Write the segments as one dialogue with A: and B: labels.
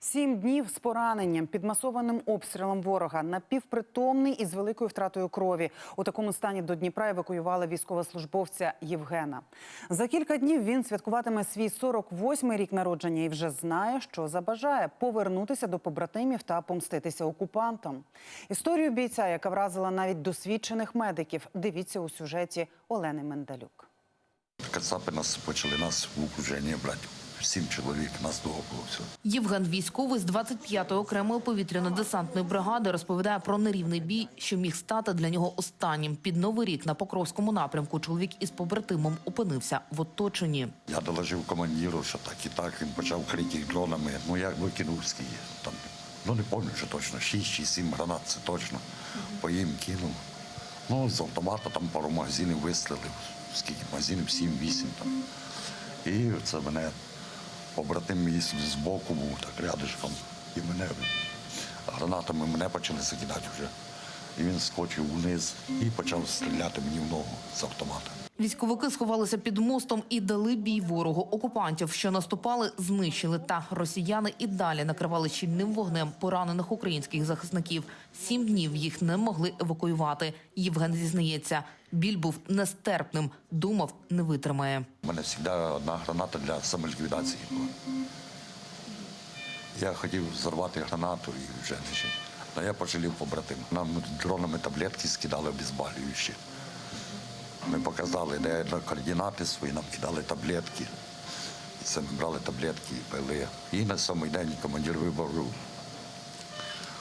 A: Сім днів з пораненням під масованим обстрілом ворога, напівпритомний і з великою втратою крові. У такому стані до Дніпра евакуювали військовослужбовця Євгена. За кілька днів він святкуватиме свій 48-й рік народження і вже знає, що забажає повернутися до побратимів та помститися окупантам. Історію бійця, яка вразила навіть досвідчених медиків, дивіться у сюжеті Олени Мендалюк.
B: Кацапи нас почали нас в окруження брати. Сім чоловік, нас довго було все.
C: Євген військовий з 25-ї окремої повітряно-десантної бригади розповідає про нерівний бій, що міг стати для нього останнім. Під новий рік на Покровському напрямку чоловік із побратимом опинився в оточенні.
B: Я доложив командиру, що так і так. Він почав крити дронами. Ну я викинув скільки там. Ну не пам'ятаю, що точно. Шість чи сім гранат, це точно. По їм кинув. Ну, з автомата там пару магазинів вистрілив. Скільки магазинів? Сім-вісім там. І це мене побратим мій з боку був так рядишком. І мене гранатами мене почали закидати вже. І він скочив вниз і почав стріляти мені в ногу з автомата.
C: Військовики сховалися під мостом і дали бій ворогу. Окупантів, що наступали, знищили. Та росіяни і далі накривали щільним вогнем поранених українських захисників. Сім днів їх не могли евакуювати. Євген зізнається, біль був нестерпним. Думав, не витримає.
B: У мене завжди одна граната для самоліквідації була. Я хотів взорвати гранату і вже не Але я пожалів побратим. Нам дронами таблетки скидали обізбалюючі. Ми показали, де координати свої, нам кидали таблетки. Це ми брали таблетки і пили. І на самий день командир вибору.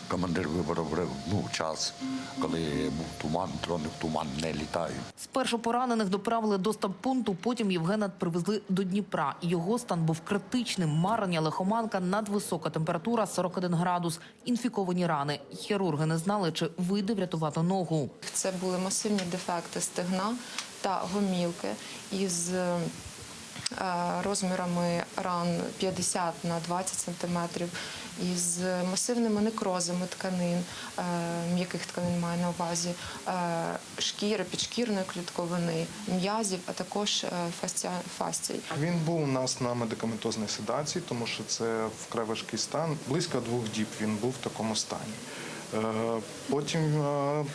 B: Командир вибору ну, час, коли був туман, дрони в туман не літають.
C: Спершу поранених доправили до стаб-пункту, потім Євгена привезли до Дніпра. Його стан був критичним. Марення, лихоманка, надвисока температура 41 градус, інфіковані рани. Хірурги не знали, чи вийде врятувати ногу.
D: Це були масивні дефекти стегна та гомілки із розмірами ран 50 на 20 сантиметрів, із масивними некрозами тканин, е, м'яких тканин маю на увазі, е, шкіри, підшкірної клітковини, м'язів, а також е, фасцій.
E: Він був у нас на медикаментозній седації, тому що це вкрай важкий стан. Близько двох діб він був в такому стані. Е, Потім е,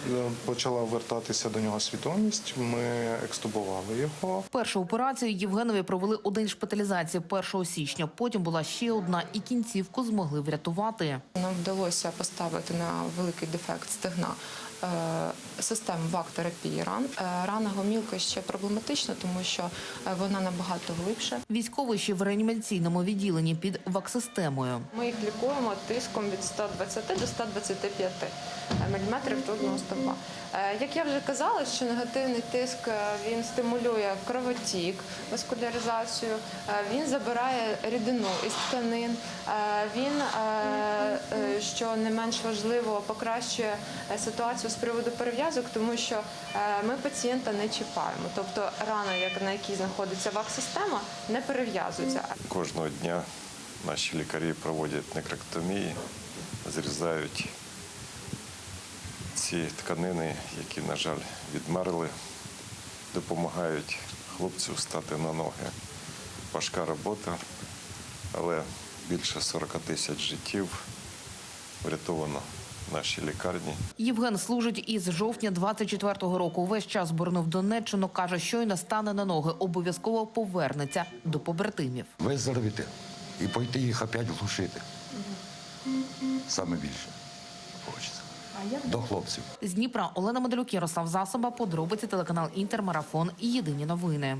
E: почала вертатися до нього свідомість. Ми екстубували його.
C: Першу операцію Євгенові провели у день шпиталізації 1 січня. Потім була ще одна, і кінцівку змогли врятувати.
D: Нам вдалося поставити на великий дефект стегна е, систему вак-терапії ран. Рана гомілки ще проблематична, тому що вона набагато глибше.
C: Військовий ще в реанімаційному відділенні під ваксистемою.
D: Ми їх лікуємо тиском від 120 до 125 мм ртутного стовпа. Як я вже казала, що негативний тиск е, він стимулює кровотік, васкуляризацію, е, він забирає рідину із тканин, е, він, що не менш важливо, покращує ситуацію з приводу перев'язок, тому що ми пацієнта не чіпаємо. Тобто рана, на якій знаходиться вак-система, не перев'язується.
F: Кожного дня наші лікарі проводять некроктомії, зрізають ці тканини, які, на жаль, відмерли, допомагають хлопцю стати на ноги. Важка робота, але більше 40 тисяч життів врятовано в нашій лікарні.
C: Євген служить із жовтня 24-го року. Увесь час боронив Донеччину. Каже, щойно стане на ноги, обов'язково повернеться до побратимів.
B: виздоровіти і пойти їх опять глушити. Саме більше хочеться. До хлопців.
C: З Дніпра Олена Медалюк, Ярослав Засоба, подробиці телеканал Інтермарафон і єдині новини.